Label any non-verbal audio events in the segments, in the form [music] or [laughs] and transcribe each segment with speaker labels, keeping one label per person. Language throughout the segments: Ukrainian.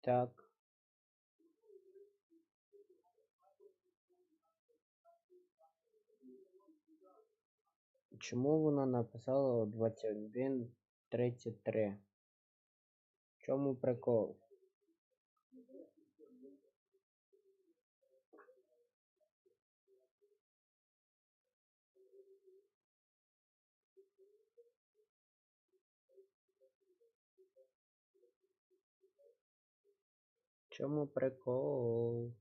Speaker 1: Так. Чому вона написала 21.33? В чому прикол? В чому прикол?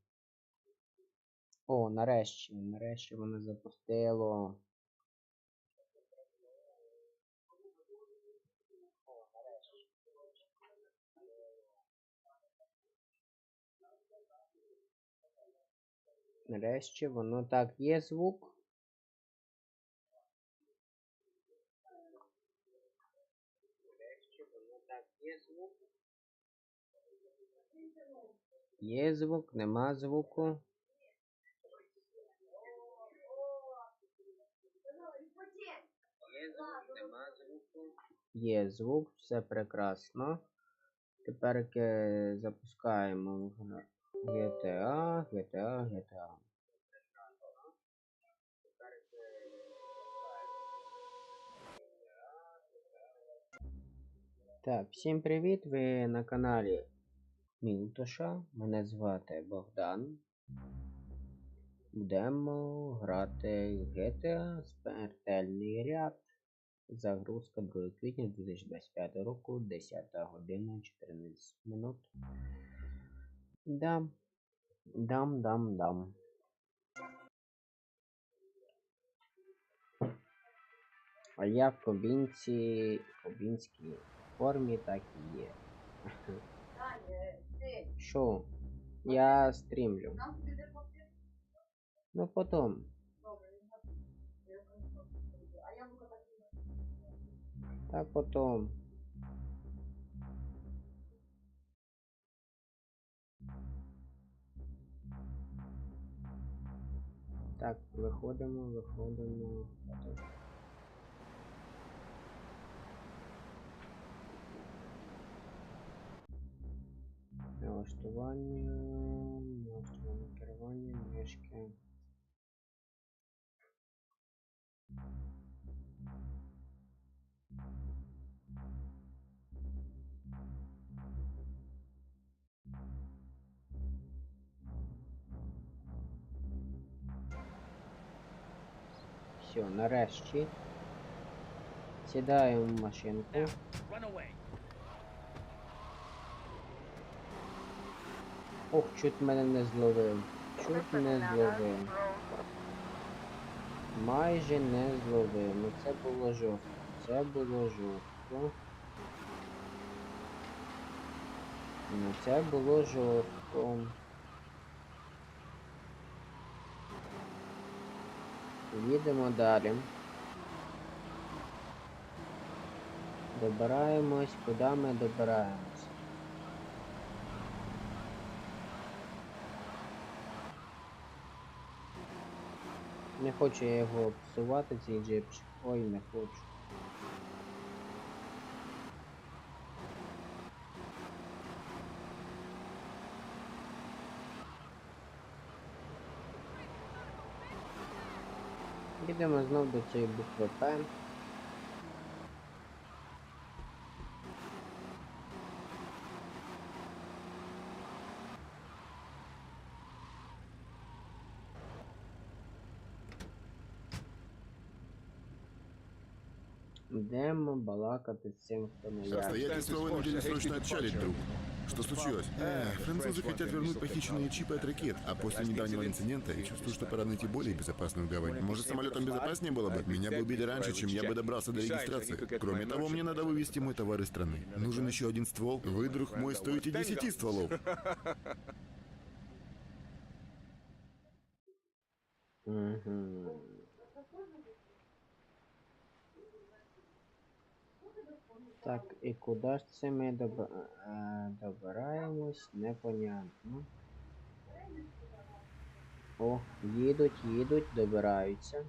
Speaker 1: О, нарешті, нарешті воно запустило. Нарешті воно так є звук. Нарешті воно так є звук. Є звук, нема звуку. Є звук, все прекрасно. Тепер е, запускаємо GTA, GTA, GTA. Так, всім привіт! Ви на каналі Мілтоша. Мене звати Богдан. Будемо грати GTA Смертельний ряд. Загрузка 2 квітня 2025 року, 10 година 14 минут. Дам. Дам, дам, дам. А я в кабінці, кабінській формі так і є. Що? Я стрімлю. Ну потом. Так потом. Так, виходимо, виходимо. Налаштування, налаштування керування, мишки. Все, нарешті. Сідаємо в машинку. Ох, чуть мене не зловив. Чуть не зловив. Майже не зловив. Ну це було жорстко. Це було жорстко. Ну це було жорстко. Їдемо далі. Добираємось, куди ми добираємось. Не хочу я його псувати, цей джипчик. Ой, не хочу. Йдемо знов до цієї букви П. Йдемо балакати з цим, хто не я.
Speaker 2: Обстоятельства вынудили срочно отчалить, друг. Что случилось? Э, французы хотят вернуть похищенные чипы от ракет, а после недавнего инцидента я чувствую, что пора найти более безопасную гавань. Может, самолетом безопаснее было бы? Меня бы убили раньше, чем я бы добрался до регистрации. Кроме того, мне надо вывести мой товар из страны. Нужен еще один ствол. Вы, друг мой, стоите 10 стволов. [laughs]
Speaker 1: Угу. Так, і куди ж це ми доб... е, добираємось, непонятно. О, їдуть, їдуть, добираються.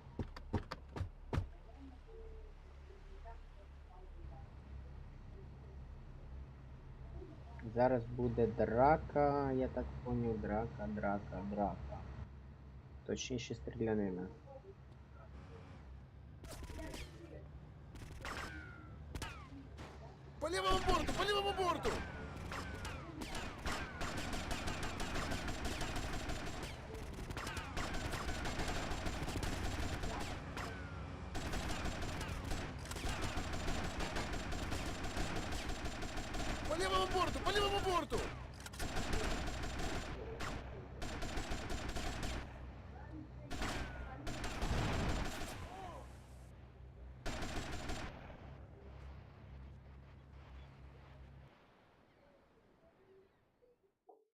Speaker 1: Зараз буде драка, я так поняв, драка, драка, драка. Точніше стрілянина.
Speaker 2: По левому борту, по левому борту! По левому борту, по левому борту!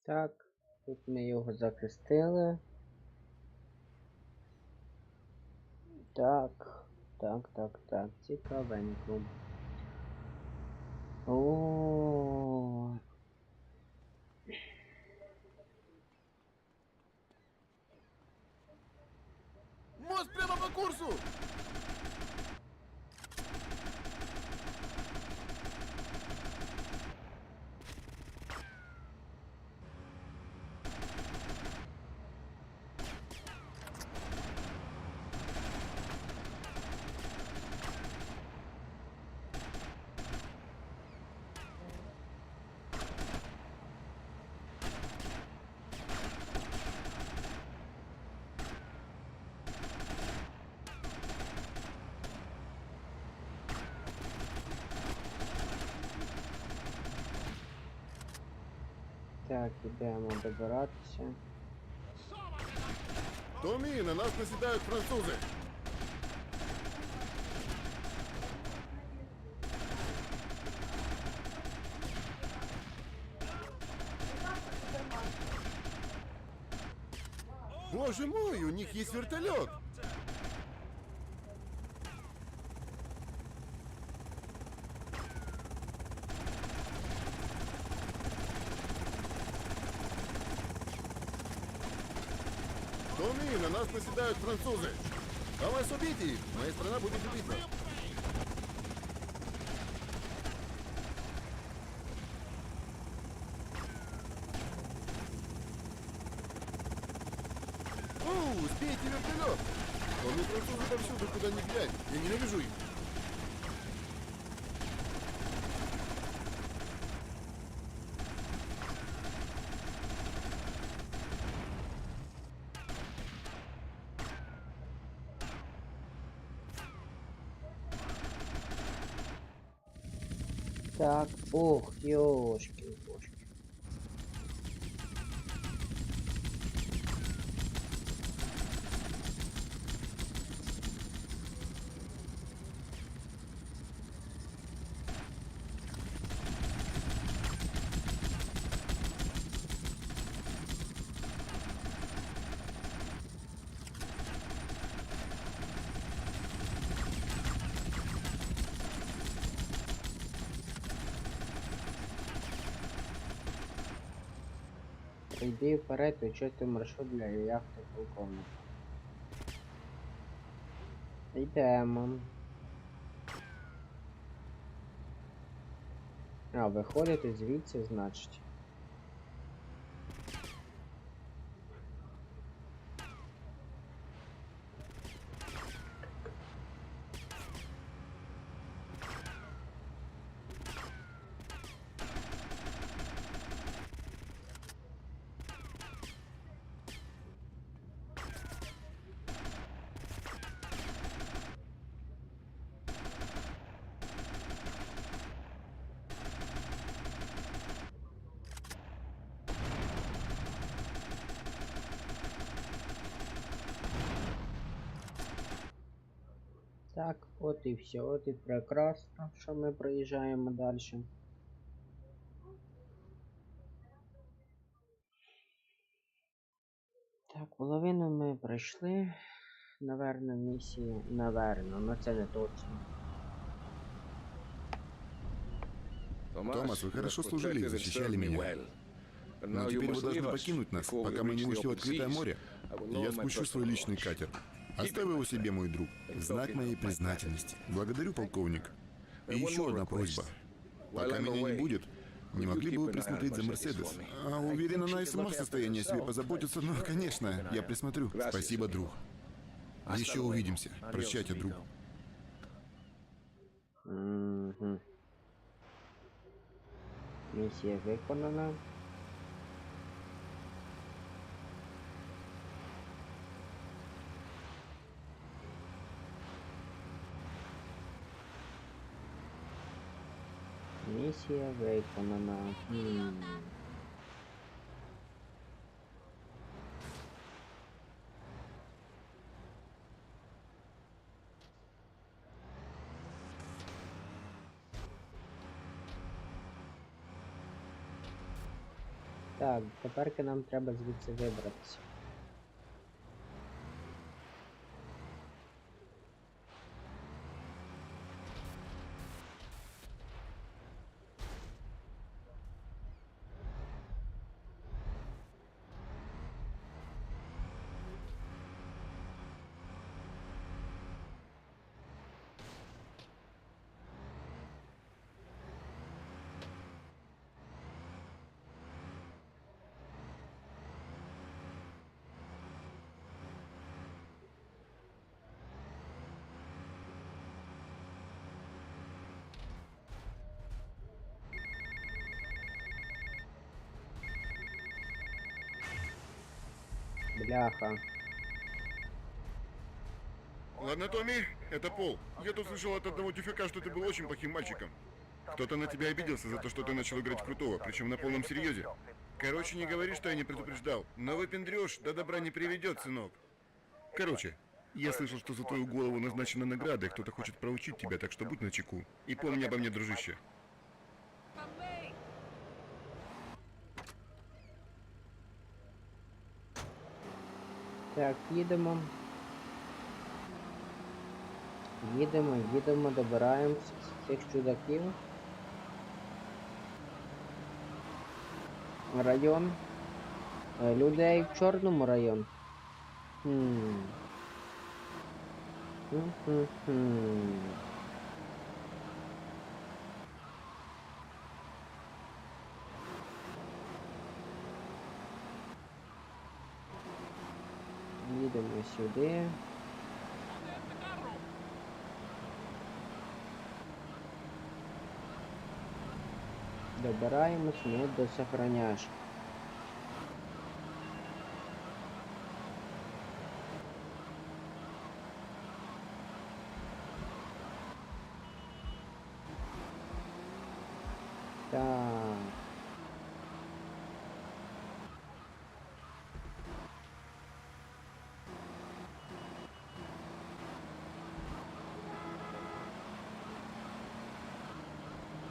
Speaker 1: Так, тут ми його захистили. Так, так, так, так, цікавенько. О,
Speaker 2: Мост прямо по курсу!
Speaker 1: Так, ідемо добиратися.
Speaker 2: Томми, на нас наседают французы! Боже мой, у них есть вертолет! Томми, на нас наседают французы! А вас убейте их! Моя страна будет любить нас! О, успейте вертолет! Томми, французы повсюду, куда ни глянь. Я ненавижу их.
Speaker 1: Так, ох, ёшки, Йди вперед очисти маршрут для яхти полковника. Йдемо. А, виходити звідси, значить. Так, от і все, от і прекрасно, що ми проїжджаємо далі. Так, половину ми пройшли. Наверно, місії. Наверно, але це не точно.
Speaker 2: Томас, вы хорошо служили и защищали меня. Но теперь вы должны покинуть нас, пока мы не ушли в открытое море. Я спущу свой личный катер. Оставь его себе, мой друг. В знак моей признательности. Благодарю, полковник. И еще одна просьба. Пока меня не будет, Не могли бы вы присмотреть за Мерседес? А, уверен, она и сама в состоянии о себе позаботиться, но, конечно, я присмотрю. Спасибо, друг. Еще увидимся. Прощайте, друг.
Speaker 1: Угу. Місія Місія виконана. Так, тепер нам треба звідси вибратися. Бляха.
Speaker 2: Ладно, Томми, это Пол. Я тут слышал от одного тюфяка, что ты был очень плохим мальчиком. Кто-то на тебя обиделся за то, что ты начал играть крутого, причем на полном серьезе. Короче, не говори, что я не предупреждал. Но выпендрешь до добра не приведет, сынок. Короче, я слышал, что за твою голову назначена награда, и кто-то хочет проучить тебя, так что будь начеку. И помни обо мне, дружище.
Speaker 1: Так, їдемо. Їдемо, їдемо, добираємося цих чудаків. Район. Е, Людей в чорному район. Хм. Хм-хм-хм. Їдемо сюди. Добираємось ми до сохраняшки. Так.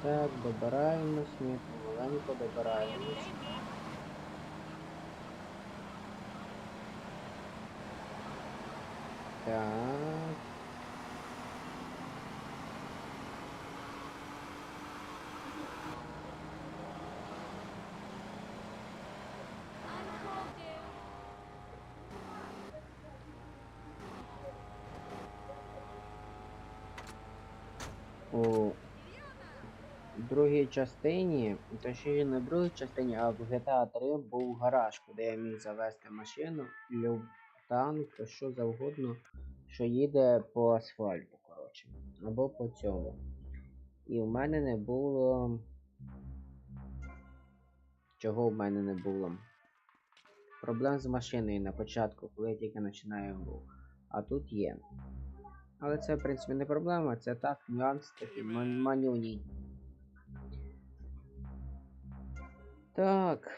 Speaker 1: Так, добираємось, ми помаленьку добираємось. Так. У другій частині, точніше не в другій частині, а в GTA 3 був гараж, куди я міг завести машину, люб танк, що завгодно, що їде по асфальту, коротше. Або по цьому. І в мене не було. Чого в мене не було? Проблем з машиною на початку, коли я тільки починаю гру. А тут є. Але це, в принципі, не проблема, це так, нюанс такий ман- манюній. Так.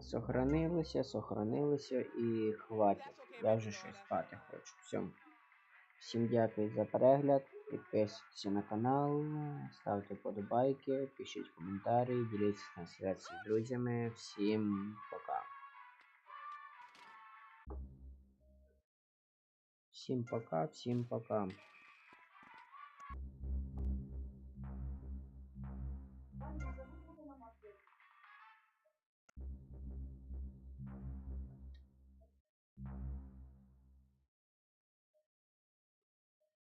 Speaker 1: Сохранилося, сохранилося і хватить. Я вже щось спати хочу. Все. Всім дякую за перегляд. Підписуйтесь на канал, ставте вподобайки, пишіть коментарі, діліться на трансляцією з друзями. Всім пока. Всім пока, всім пока.